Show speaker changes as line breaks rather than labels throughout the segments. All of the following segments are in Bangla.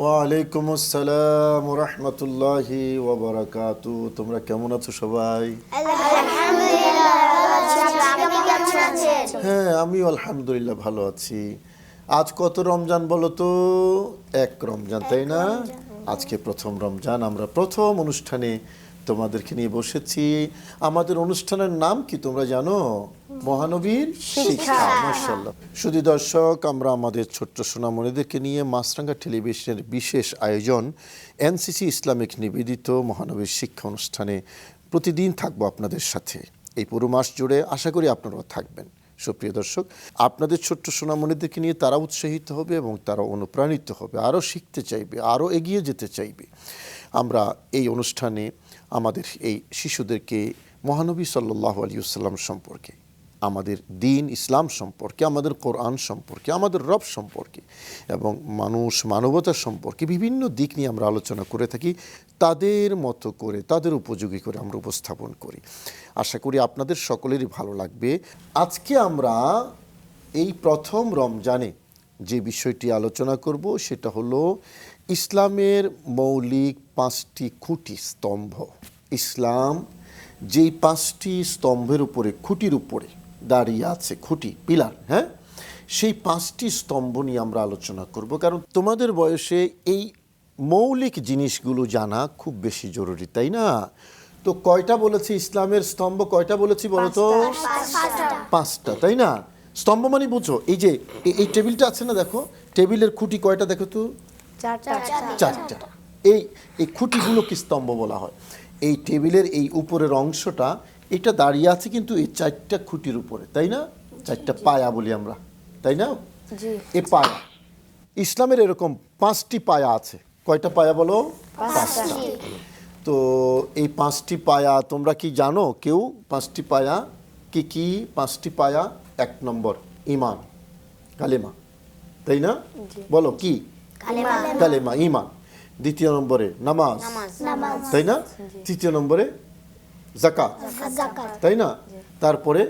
ওয়ালাইকুম আসসালাম রহমতুল্লাহি ওবরাকাতু তোমরা কেমন আছো সবাই? হ্যাঁ আমিও আলহামদুলিল্লাহ ভালো আছি। আজ কত রমজান বলো তো? এক রমজান তাই না? আজকে প্রথম রমজান। আমরা প্রথম অনুষ্ঠানে তোমাদেরকে নিয়ে বসেছি। আমাদের অনুষ্ঠানের নাম কি তোমরা জানো? মহানবীর শিক্ষা। মাশাআল্লাহ। শুধু দর্শক আমরা আমাদের ছোট্ট সোনামণিদেরকে নিয়ে মাছরাঙ্গা টেলিভিশনের বিশেষ আয়োজন এনসিসি ইসলামিক নিবেদিত মহানবীর শিক্ষা অনুষ্ঠানে প্রতিদিন থাকব আপনাদের সাথে। এই পুরো মাস জুড়ে আশা করি আপনারাও থাকবেন। সুপ্রিয় দর্শক আপনাদের ছোট্ট সোনামণিদেরকে নিয়ে তারা উৎসাহিত হবে এবং তারা অনুপ্রাণিত হবে আরও শিখতে চাইবে আরও এগিয়ে যেতে চাইবে। আমরা এই অনুষ্ঠানে আমাদের এই শিশুদেরকে মহানবী সাল্লাহ আলিউসাল্লাম সম্পর্কে, আমাদের দিন ইসলাম সম্পর্কে, আমাদের কোরআন সম্পর্কে, আমাদের রব সম্পর্কে এবং মানুষ মানবতা সম্পর্কে বিভিন্ন দিক নিয়ে আমরা আলোচনা করে থাকি, তাদের মতো করে, তাদের উপযোগী করে আমরা উপস্থাপন করি। আশা করি আপনাদের সকলেরই ভালো লাগবে। আজকে আমরা এই প্রথম রমজানে যে বিষয়টি আলোচনা করব সেটা হলো ইসলামের মৌলিক পাঁচটি খুঁটি স্তম্ভ। ইসলাম যেই পাঁচটি স্তম্ভের উপরে খুঁটির উপরে দাঁড়িয়ে আছে খুঁটি পিলার হ্যাঁ? সেই পাঁচটি স্তম্ভ নিয়ে আমরা আলোচনা করব। কারণ তোমাদের বয়সে এই মৌলিক জিনিসগুলো জানা খুব বেশি জরুরি তাই না? তো কয়টা বলেছি ইসলামের স্তম্ভ? কয়টা বলেছি বলো তো? পাঁচটা তাই না? স্তম্ভ মানে বুঝো এই যে এই টেবিলটা আছে না দেখো? টেবিলের খুঁটি কয়টা দেখো তো? চারটা। এই এই খুঁটিগুলোকে স্তম্ভ বলা হয়। এই টেবিলের এই উপরের অংশটা এটা দাঁড়িয়ে আছে কিন্তু এই চারটা খুঁটির উপরে তাই না? চারটা পায়া বলি আমরা তাই না? এ পায়া। ইসলামের এরকম পাঁচটি পায়া আছে। কয়টা পায়া বলো? পাঁচটা। তো এই পাঁচটি পায়া তোমরা কি জানো কেউ? পাঁচটি পায়া কি কি? পাঁচটি পায়া এক নম্বর ইমান কালেমা তাই না? বলো কি? কালেমা ইমান। দ্বিতীয় নম্বরে নামাজ। তাই না? তৃতীয় নম্বরে জাকাত তাই না? তারপরে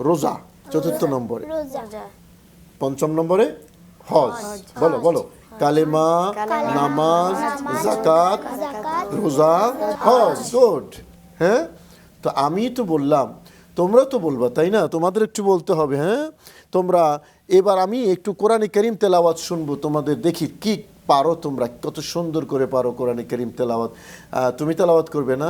রোজা চতুর্থ নম্বরে। পঞ্চম নম্বরে হজ। বলো বলো। কালেমা নামাজ জাকাত রোজা হজ। গুড। হ্যাঁ? তো আমি তো বললাম তোমরা তো বলবা তাই না? তোমাদের একটু বলতে হবে হ্যাঁ? তোমরা এবার আমি একটু কোরআনে করিম তেলাওয়াত শুনব তোমাদের দেখি কি পারো তোমরা কত সুন্দর করে পারো কোরআনে করিম তেলাওয়াত আহ, তুমি তেলাওয়াত করবে না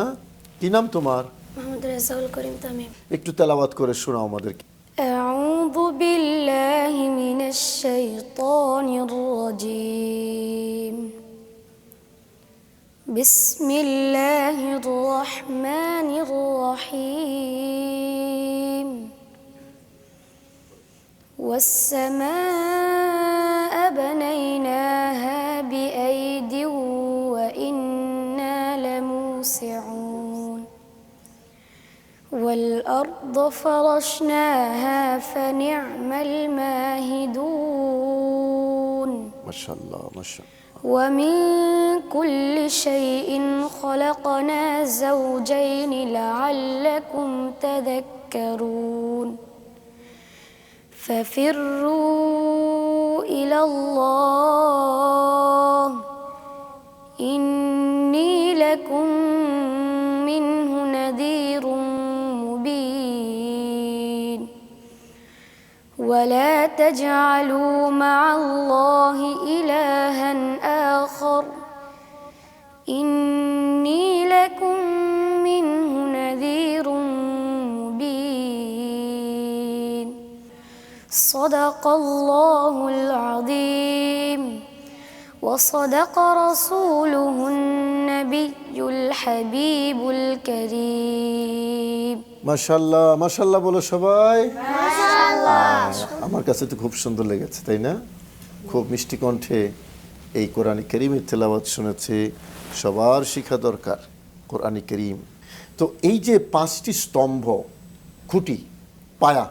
কি নাম তোমার
মোহাম্মদ রেজাউল করিম তামিম
একটু তেলাওয়াত করে শোনাও আমাদেরকে
أعوذ بالله من الشيطان الرجيم بسم الله الرحمن الرحيم والسماء بنيناها الأرض فرشناها فنعم الماهدون.
ما شاء الله ما شاء الله.
ومن كل شيء خلقنا زوجين لعلكم تذكرون. ففروا إلى الله ولا تجعلوا مع الله إلها آخر. إني لكم منه نذير مبين. صدق الله العظيم. وصدق رسوله النبي الحبيب الكريم.
ما شاء الله ما شاء الله بولو شباي. ما شاء الله. আমার কাছে তো খুব সুন্দর লেগেছে তাই না? খুব মিষ্টি কণ্ঠে এই কোরআন করিমের তেলাওয়াত শুনেছে সবার শিখা দরকার কোরআন করিম। তো এই যে পাঁচটি স্তম্ভ খুঁটি পায়া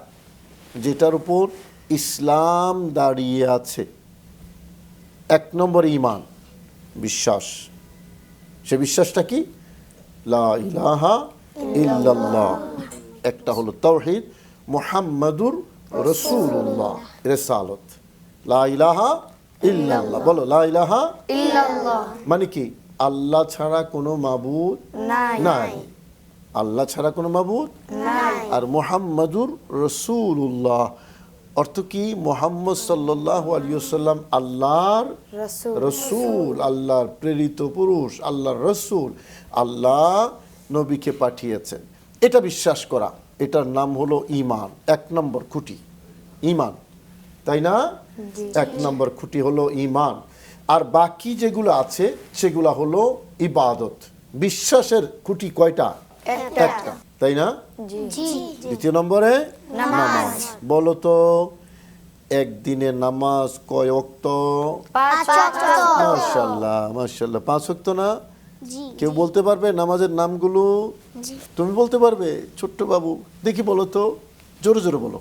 যেটার উপর ইসলাম দাঁড়িয়ে আছে এক নম্বর ইমান বিশ্বাস। সে বিশ্বাসটা কি? লা ইলাহা ইল্লাল্লাহ। একটা হলো তাওহীদ মুহাম্মাদুর রাসূলুল্লাহ রিসালাত লা ইলাহা ইল্লাল্লাহ বলো লা ইলাহা
ইল্লাল্লাহ
মানে কি আল্লাহ ছাড়া কোনো মাবুদ
নাই
আল্লাহ ছাড়া কোনো মাবুদ
নাই
আর মোহাম্মদুর রসুল্লাহ অর্থ কি মোহাম্মদ সাল্লাহ আলিয়াল্লাম আল্লাহর
রসুল
আল্লাহর প্রেরিত পুরুষ আল্লাহর রসুল আল্লাহ নবীকে পাঠিয়েছেন এটা বিশ্বাস করা এটার নাম হলো ইমান এক নম্বর খুঁটি ইমান তাই না? এক নম্বর খুঁটি হলো ইমান আর বাকি যেগুলো আছে সেগুলো হলো ইবাদত। বিশ্বাসের খুঁটি কয়টা?
একটা।
তাই না? দ্বিতীয় নম্বরে?
নামাজ।
বলো তো একদিনে নামাজ কয় অক্ত
পাঁচ ওয়াক্ত।
মাশাল্লাহ মাশাল্লাহ পাঁচ অক্ত না? কেউ বলতে পারবে নামাজের নামগুলো? তুমি বলতে পারবে ছোট্ট বাবু দেখি বলো তো জোরে জোরে বলো।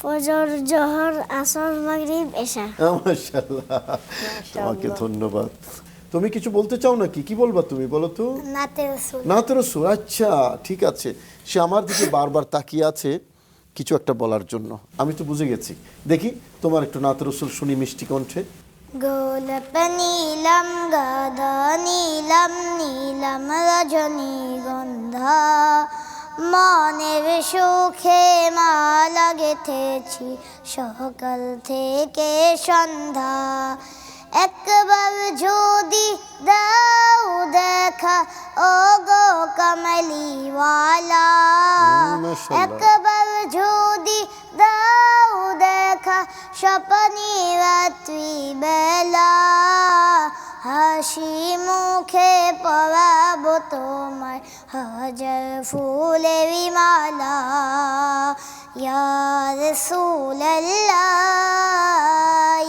ফজর জহর আসর মাগরিব এশা।
মাশাল্লাহ তোমাকে ধন্যবাদ। তুমি কিছু বলতে চাও নাকি? কি বলবা তুমি বলো তো?
নাতে রসুল।
না আচ্ছা ঠিক আছে। সে আমার দিকে বারবার তাকিয়ে আছে কিছু একটা বলার জন্য। আমি তো বুঝে গেছি। দেখি তোমার একটু নাত রসুল শুনি মিষ্টি কণ্ঠে।
গোলাপ নীলম গাধা নীলম নীলম রজনীগন্ধা মনের সুখে মালা গেথেছি সকাল থেকে সন্ধ্যা একবার যদি দাও দেখা ও গো কমলিওয়ালা। একবার যদি شپنی وتوی بلا ہاشی موکھے پوا بتومر حجر فول ویمالا یا رسول اللہ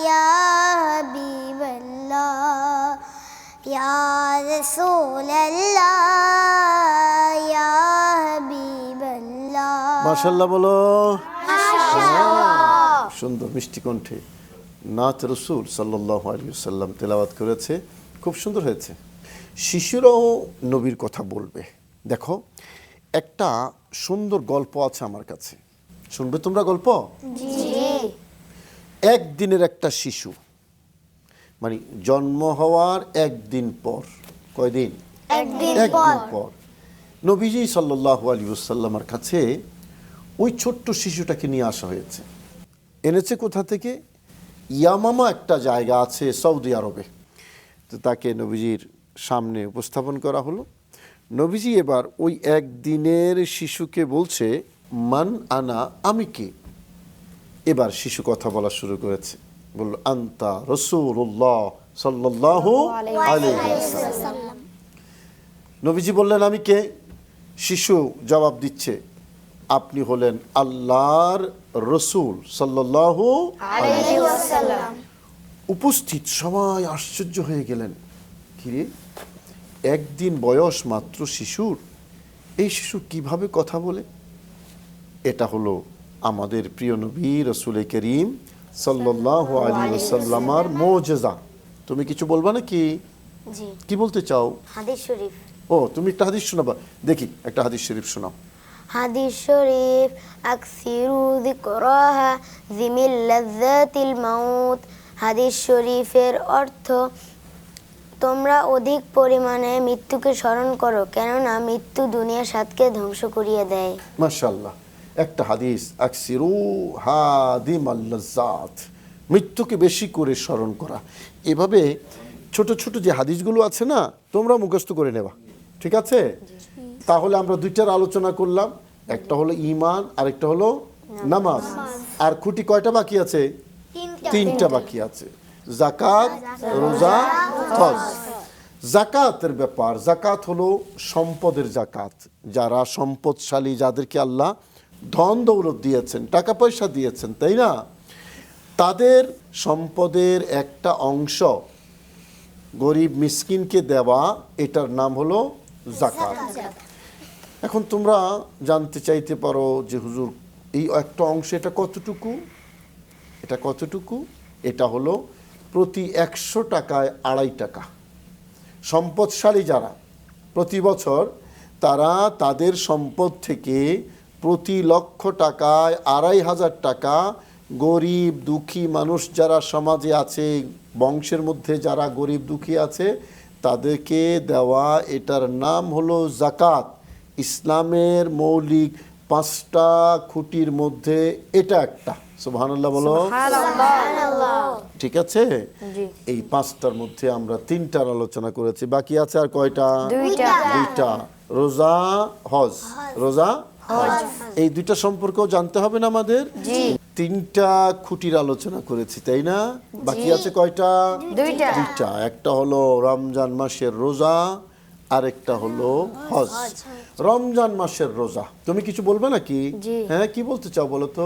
یا حبیب اللہ یا رسول اللہ یا
حبیب اللہ ماشاءاللہ بولو ماشاءاللہ সুন্দর মিষ্টি কণ্ঠে নাথ রসুল সাল্লাহ আলিয়াল্লাম তেলাওয়াত করেছে। খুব সুন্দর হয়েছে। শিশুরাও নবীর কথা বলবে। দেখো একটা সুন্দর গল্প আছে আমার কাছে। শুনবে তোমরা গল্প? একদিনের একটা শিশু মানে জন্ম হওয়ার একদিন পর কয়দিন?
একদিন
একদিন পর। নবীজি সাল্লাহ আলী সাল্লামার কাছে ওই ছোট্ট শিশুটাকে নিয়ে আসা হয়েছে। এনেছে কোথা থেকে? ইয়ামামা একটা জায়গা আছে সৌদি আরবে। তো তাকে নবীজির সামনে উপস্থাপন করা হলো। নবীজি এবার ওই একদিনের শিশুকে বলছে, মান আনা আমি কে এবার শিশু কথা বলা শুরু করেছে। বলল, আন্তা রসুল্লাহ সাল্লাহ। নবীজি বললেন, আমি কে? শিশু জবাব দিচ্ছে আপনি হলেন আল্লাহর রসুল সাল্লাহ
আলাইহি ওয়াসাল্লাম।
উপস্থিত সবাই আশ্চর্য হয়ে গেলেন। কিরে একদিন বয়স মাত্র শিশুর। এই শিশু কীভাবে কথা বলে? এটা হলো আমাদের প্রিয় নবী রসুল করিম সাল্লাহ আলী সাল্লামার মোজেজা। তুমি কিছু বলবা নাকি?
জি।
কি বলতে চাও?
হাদিস শরীফ।
ও তুমি একটা হাদিস শোনাবা। দেখি একটা হাদিস শরীফ শোনাও।
হাদিস শরীফ আকসিরু যিকরাহা জিমিল লাজ্জাতিল মাউত। হাদিস শরীফের অর্থ তোমরা অধিক পরিমাণে মৃত্যুকে স্মরণ করো কেননা মৃত্যু দুনিয়ার স্বাদকে ধ্বংস করিয়ে দেয়।
মাশাল্লাহ একটা হাদিস আকসিরু হাদিম আল্লাজাত মৃত্যুকে বেশি করে স্মরণ করা। এভাবে ছোট ছোট যে হাদিসগুলো আছে না তোমরা মুখস্থ করে নেবা ঠিক আছে? তাহলে আমরা দুইটার আলোচনা করলাম। একটা হলো ইমান আর একটা হলো নামাজ। আর খুঁটি কয়টা বাকি আছে? তিনটা। বাকি আছে। জাকাত রোজা হজ জাকাতের ব্যাপার জাকাত হলো সম্পদের জাকাত যারা সম্পদশালী যাদেরকে আল্লাহ ধন দৌলত দিয়েছেন টাকা পয়সা দিয়েছেন তাই না? তাদের সম্পদের একটা অংশ গরিব মিসকিনকে দেওয়া এটার নাম হলো জাকাত এখন তোমরা জানতে চাইতে পারো যে হুজুর, এই একটা অংশ এটা কতটুকু? এটা কতটুকু? এটা হলো প্রতি একশো টাকায় আড়াই টাকা। সম্পদশালী যারা, প্রতি বছর তারা তাদের সম্পদ থেকে প্রতি লক্ষ টাকায় আড়াই হাজার টাকা গরিব দুঃখী মানুষ যারা সমাজে আছে, বংশের মধ্যে যারা গরিব দুঃখী আছে, তাদেরকে দেওয়া এটার নাম হলো জাকাত ইসলামের মৌলিক পাঁচটা খুঁটির মধ্যে এটা একটা। সুবহানাল্লাহ বলো। ঠিক আছে? এই পাঁচটার মধ্যে আমরা তিনটার আলোচনা করেছি। বাকি আছে আর কয়টা?
দুইটা।
রোজা হজ। রোজা এই দুইটা সম্পর্কেও জানতে হবে না আমাদের? তিনটা খুঁটির আলোচনা করেছি তাই না? বাকি আছে কয়টা।
দুইটা।
একটা হলো রমজান মাসের রোজা আরেকটা হলো হজ। রমজান মাসের রোজা। তুমি কিছু বলবে নাকি? হ্যাঁ কি বলতে চাও বলো তো?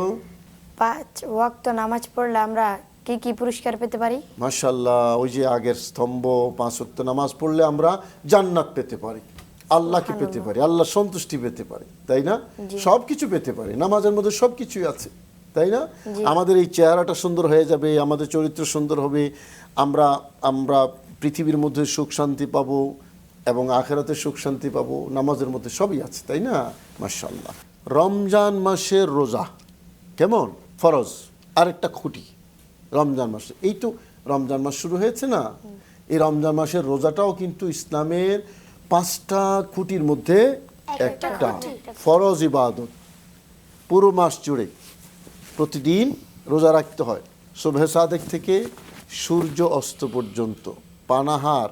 পাঁচ ওয়াক্ত নামাজ পড়লে আমরা কি কি পুরস্কার পেতে পারি?
মাশাল্লাহ ওই যে আগের স্তম্ভ পাঁচ ওয়াক্ত নামাজ পড়লে আমরা জান্নাত পেতে পারি। আল্লাহকে পেতে পারি আল্লাহ সন্তুষ্টি পেতে পারি তাই না? সব কিছু পেতে পারি নামাজের মধ্যে সব কিছুই আছে তাই না? আমাদের এই চেহারাটা সুন্দর হয়ে যাবে আমাদের চরিত্র সুন্দর হবে আমরা আমরা পৃথিবীর মধ্যে সুখ শান্তি পাবো এবং আখেরাতে সুখ শান্তি পাবো নামাজের মধ্যে সবই আছে তাই না? মাশাল্লাহ রমজান মাসের রোজা কেমন? ফরজ। আরেকটা খুঁটি রমজান মাসে। এই তো রমজান মাস শুরু হয়েছে না? এই রমজান মাসের রোজাটাও কিন্তু ইসলামের পাঁচটা খুঁটির মধ্যে একটা ফরজ ইবাদত। পুরো মাস জুড়ে প্রতিদিন রোজা রাখতে হয়। শোভে সাদেক থেকে সূর্য অস্ত পর্যন্ত পানাহার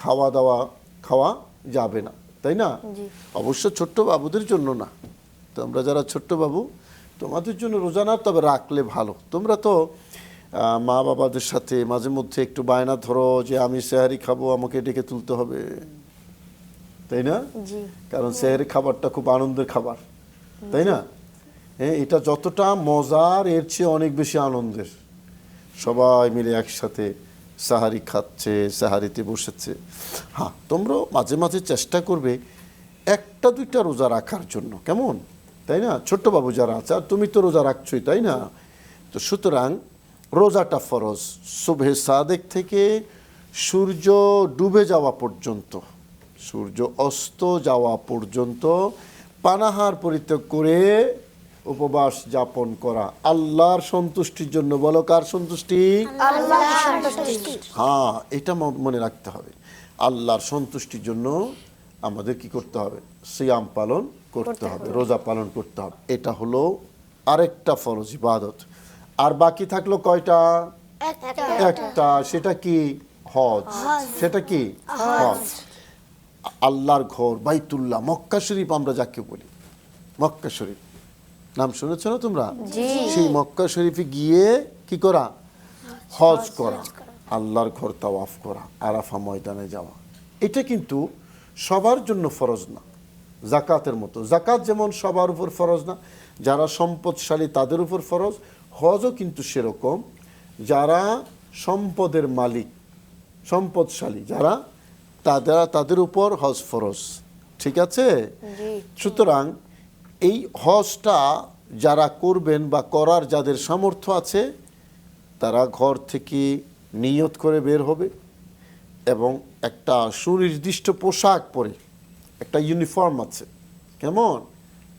খাওয়া দাওয়া খাওয়া যাবে না তাই না? অবশ্য ছোট্ট বাবুদের জন্য না। তোমরা যারা ছোট্ট বাবু তোমাদের জন্য রোজা না তবে রাখলে ভালো। তোমরা তো মা বাবাদের সাথে মাঝে মধ্যে একটু বায়না ধরো যে আমি সেহারি খাব আমাকে ডেকে তুলতে হবে। তাই না? কারণ সেহারি খাবারটা খুব আনন্দের খাবার তাই না? হ্যাঁ এটা যতটা মজার এর চেয়ে অনেক বেশি আনন্দের। সবাই মিলে একসাথে সাহারি খাচ্ছে, সাহারিতে বসেছে। হ্যাঁ তোমরাও মাঝে মাঝে চেষ্টা করবে একটা, দুইটা রোজা রাখার জন্য। কেমন? তাই না? ছোট্ট বাবু যারা আছে, আর তুমি তো রোজা রাখছোই, তাই না? তো সুতরাং রোজাটা ফরজ। শুভে সাদেক থেকে সূর্য ডুবে যাওয়া পর্যন্ত, সূর্য অস্ত যাওয়া পর্যন্ত পানাহার পরিত্যাগ করে উপবাস যাপন করা। আল্লাহর সন্তুষ্টির জন্য বলো কার সন্তুষ্টি? হ্যাঁ এটা মনে রাখতে হবে। আল্লাহর সন্তুষ্টির জন্য আমাদের কি করতে হবে? সিয়াম পালন করতে হবে রোজা পালন করতে হবে। এটা হলো আরেকটা ফরজ ইবাদত। আর বাকি থাকল কয়টা? একটা। সেটা কি? হজ। সেটা কি? হজ। আল্লাহর ঘর বাইতুল্লাহ মক্কা শরীফ আমরা যাকে বলি। মক্কা শরীফ। নাম শুনেছ না তোমরা? সেই মক্কা শরীফে গিয়ে কি করা? হজ করা। আল্লাহর ঘর তাওয়াফ করা আরাফা ময়দানে যাওয়া। এটা কিন্তু সবার জন্য ফরজ না। জাকাতের মতো। জাকাত যেমন সবার উপর ফরজ না যারা সম্পদশালী তাদের উপর ফরজ হজও কিন্তু সেরকম। যারা সম্পদের মালিক সম্পদশালী যারা তাদের তাদের উপর হজ ফরজ। ঠিক আছে? সুতরাং এই হজটা যারা করবেন বা করার যাদের সামর্থ্য আছে তারা ঘর থেকে নিয়ত করে বের হবে এবং একটা সুনির্দিষ্ট পোশাক পরে একটা ইউনিফর্ম আছে। কেমন?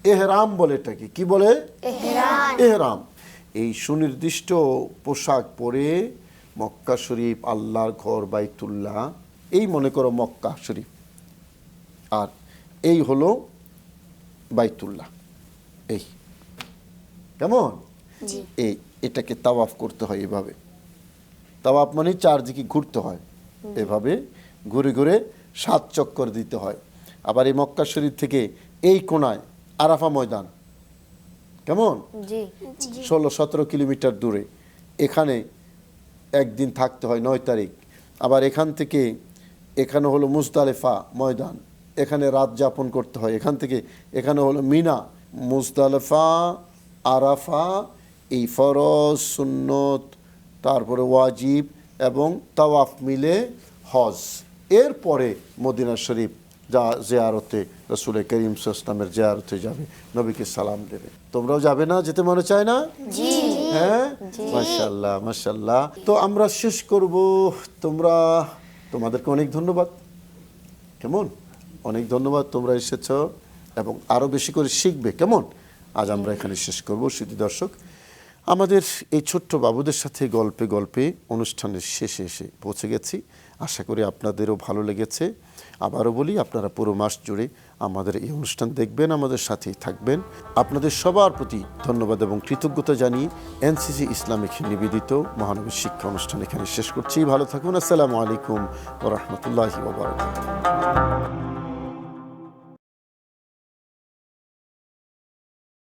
এহরাম বলে এটাকে। কি বলে? এহরাম। এই সুনির্দিষ্ট পোশাক পরে মক্কা শরীফ আল্লাহর ঘর বাইতুল্লাহ এই মনে করো মক্কা শরীফ। আর এই হলো বাইতুল্লাহ। এই। কেমন? এই এটাকে তাওয়াফ করতে হয় এভাবে। তাওয়াফ মানে চারদিকে ঘুরতে হয়। এভাবে ঘুরে ঘুরে সাত চক্কর দিতে হয়। আবার এই মক্কা শরীফ থেকে এই কোনায় আরাফা ময়দান। কেমন? ষোলো সতেরো কিলোমিটার দূরে। এখানে একদিন থাকতে হয় নয় তারিখ। আবার এখান থেকে এখানে হলো মুজদালেফা ময়দান। এখানে রাত যাপন করতে হয়। এখান থেকে এখানে হলো মিনা মুজদালেফা আরাফা এই ফরজ সুন্নত তারপরে ওয়াজিব এবং তাওয়াফ মিলে হজ। এরপরে মদিনা শরীফ যা জেয়ারতে রসুল করিম ইসলামের জিয়ারতে যাবে নবীকে সালাম দেবে। তোমরাও যাবে না যেতে মনে চায় না? হ্যাঁ? মাশাল্লাহ মাশাল্লাহ তো আমরা শেষ করব। তোমরা তোমাদেরকে অনেক ধন্যবাদ। কেমন? অনেক ধন্যবাদ, তোমরা এসেছ এবং আরও বেশি করে শিখবে। কেমন? আজ আমরা এখানে শেষ করব, সুধী দর্শক। আমাদের এই ছোট্ট বাবুদের সাথে গল্পে গল্পে অনুষ্ঠানের শেষে এসে পৌঁছে গেছি। আশা করি আপনাদেরও ভালো লেগেছে। আবারও বলি, আপনারা পুরো মাস জুড়ে আমাদের এই অনুষ্ঠান দেখবেন, আমাদের সাথেই থাকবেন। আপনাদের সবার প্রতি ধন্যবাদ এবং কৃতজ্ঞতা জানিয়ে এনসিসি ইসলামিক নিবেদিত মহানবী শিক্ষা অনুষ্ঠান এখানে শেষ করছি। ভালো থাকুন, আসসালামু আলাইকুম ওবরাকাতুহু